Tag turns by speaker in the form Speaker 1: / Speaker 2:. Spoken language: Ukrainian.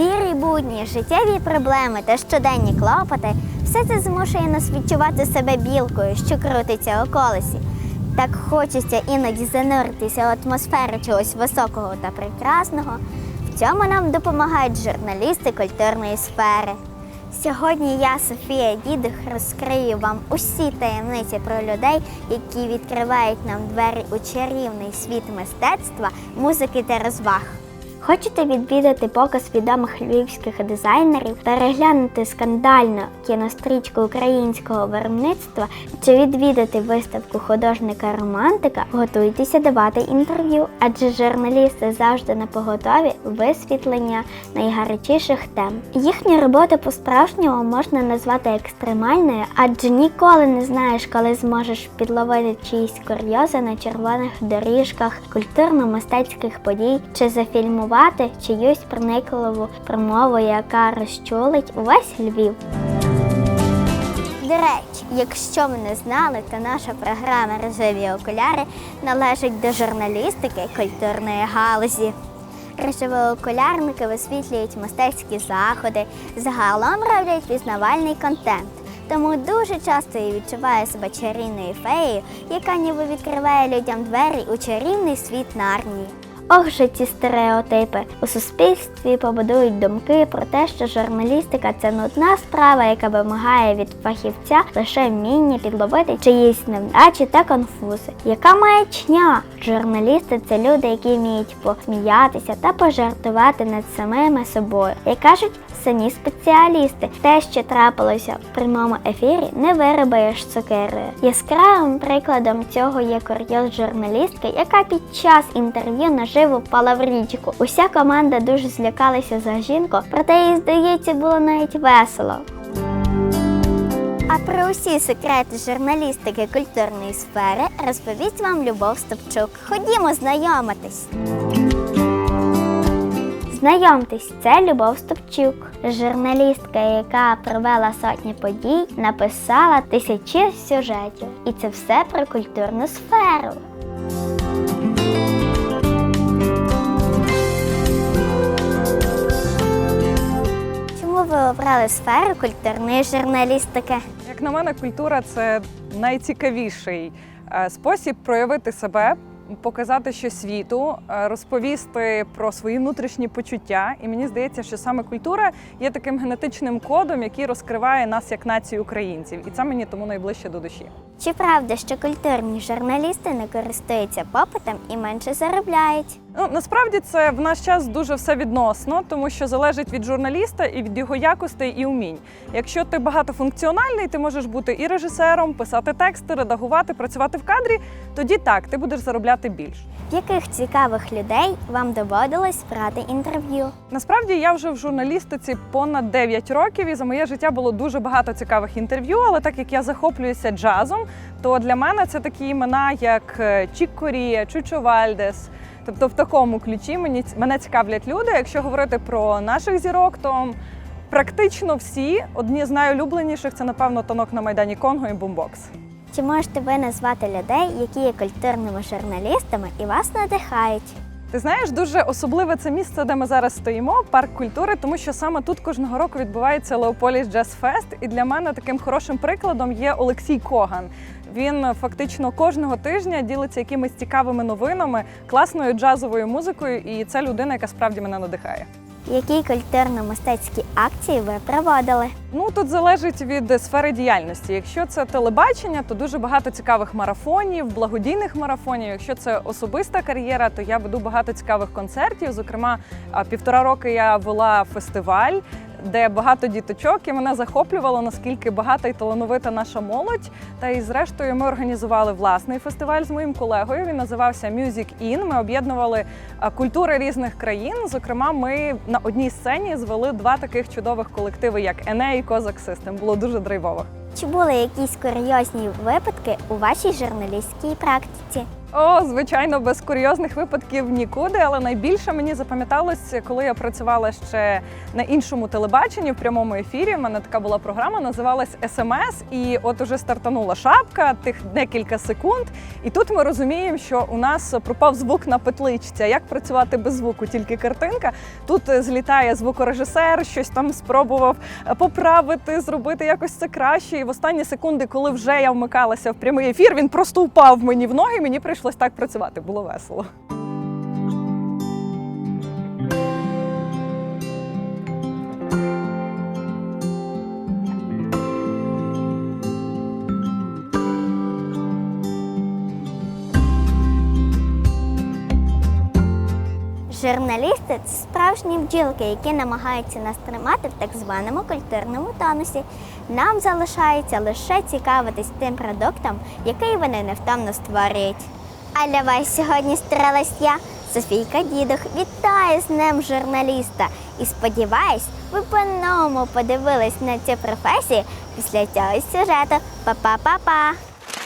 Speaker 1: Сірі будні, життєві проблеми та щоденні клопоти все це змушує нас відчувати себе білкою, що крутиться у колесі. Так хочеться іноді зануритися в атмосферу чогось високого та прекрасного. В цьому нам допомагають журналісти культурної сфери. Сьогодні я, Софія Дідих, розкрию вам усі таємниці про людей, які відкривають нам двері у чарівний світ мистецтва, музики та розваг. Хочете відвідати показ відомих львівських дизайнерів, переглянути скандальну кінострічку українського виробництва чи відвідати виставку художника-романтика, готуйтеся давати інтерв'ю, адже журналісти завжди на поготові висвітлення найгарячіших тем. Їхню роботу по-справжньому можна назвати екстремальною, адже ніколи не знаєш, коли зможеш підловити чиїсь курйози на червоних доріжках культурно-мистецьких подій чи зафільмувати чиюсь проникливу промову, яка розчулить увесь Львів. До речі, якщо ви не знали, то наша програма Рожеві окуляри належить до журналістики культурної галузі. Рожевоокулярники висвітлюють мистецькі заходи, загалом роблять пізнавальний контент. Тому дуже часто я відчуваю себе чарівною феєю, яка ніби відкриває людям двері у чарівний світ нарнії. Ох же ці стереотипи у суспільстві побудують думки про те, що журналістика це нудна справа, яка вимагає від фахівця лише вміння підловити чиїсь невдачі та конфузи. Яка маячня? Журналісти це люди, які вміють посміятися та пожартувати над самими собою. Як кажуть самі спеціалісти, те, що трапилося в прямому ефірі, не виробаєш цукерою. Яскравим прикладом цього є курйоз журналістки, яка під час інтерв'ю наживо впала в річку. Уся команда дуже злякалася за жінку, проте їй здається було навіть весело. А про усі секрети журналістики культурної сфери розповість вам Любов Стопчук. Ходімо знайомитись. Знайомтесь, це Любов Стопчук, журналістка, яка провела сотні подій, написала тисячі сюжетів. І це все про культурну сферу. Обрали сферу культурної журналістики?
Speaker 2: Як на мене, культура це найцікавіший е, спосіб проявити себе, показати щось світу, е, розповісти про свої внутрішні почуття. І мені здається, що саме культура є таким генетичним кодом, який розкриває нас як націю українців, і це мені тому найближче до душі.
Speaker 1: Чи правда, що культурні журналісти не користуються попитом і менше заробляють?
Speaker 2: Ну насправді це в наш час дуже все відносно, тому що залежить від журналіста і від його якостей і умінь. Якщо ти багатофункціональний, ти можеш бути і режисером, писати тексти, редагувати, працювати в кадрі. Тоді так, ти будеш заробляти більше.
Speaker 1: Яких цікавих людей вам доводилось брати інтерв'ю?
Speaker 2: Насправді я вже в журналістиці понад 9 років, і за моє життя було дуже багато цікавих інтерв'ю. Але так як я захоплююся джазом, то для мене це такі імена, як е, Чік Корія, Чучо Вальдес. Тобто в такому ключі мені мене цікавлять люди. Якщо говорити про наших зірок, то практично всі одні з найулюбленіших це напевно тонок на майдані Конго і бумбокс.
Speaker 1: Чи можете ви назвати людей, які є культурними журналістами і вас надихають?
Speaker 2: Ти знаєш, дуже особливе це місце, де ми зараз стоїмо, парк культури, тому що саме тут кожного року відбувається Леополіс Джаз Фест. І для мене таким хорошим прикладом є Олексій Коган. Він фактично кожного тижня ділиться якимись цікавими новинами, класною джазовою музикою, і це людина, яка справді мене надихає.
Speaker 1: Які культурно-мистецькі акції ви проводили?
Speaker 2: Ну тут залежить від сфери діяльності. Якщо це телебачення, то дуже багато цікавих марафонів, благодійних марафонів. Якщо це особиста кар'єра, то я веду багато цікавих концертів. Зокрема, півтора роки я вела фестиваль. Де багато діточок і мене захоплювало, наскільки багата і талановита наша молодь. Та і зрештою ми організували власний фестиваль з моїм колегою. Він називався Music In. Ми об'єднували культури різних країн. Зокрема, ми на одній сцені звели два таких чудових колективи, як Ене і Козак Систем. Було дуже драйвово.
Speaker 1: Чи були якісь курйозні випадки у вашій журналістській практиці?
Speaker 2: О, звичайно, без курйозних випадків нікуди. Але найбільше мені запам'яталось, коли я працювала ще на іншому телебаченні в прямому ефірі. У мене така була програма, називалась СМС. І от уже стартанула шапка, тих декілька секунд. І тут ми розуміємо, що у нас пропав звук на петличці. Як працювати без звуку, тільки картинка. Тут е, злітає звукорежисер, щось там спробував е, поправити, зробити якось це краще. І в останні секунди, коли вже я вмикалася в прямий ефір, він просто упав мені в ноги. Мені прийшлось так працювати. Було весело.
Speaker 1: Журналісти це справжні бджілки, які намагаються нас тримати в так званому культурному тонусі. Нам залишається лише цікавитись тим продуктом, який вони невтомно створюють. А вас сьогодні старалась я, Софійка Дідух. Вітаю з Днем журналіста і сподіваюсь, ви по-новому подивились на цю професію після цього сюжету. Па-па-па-па!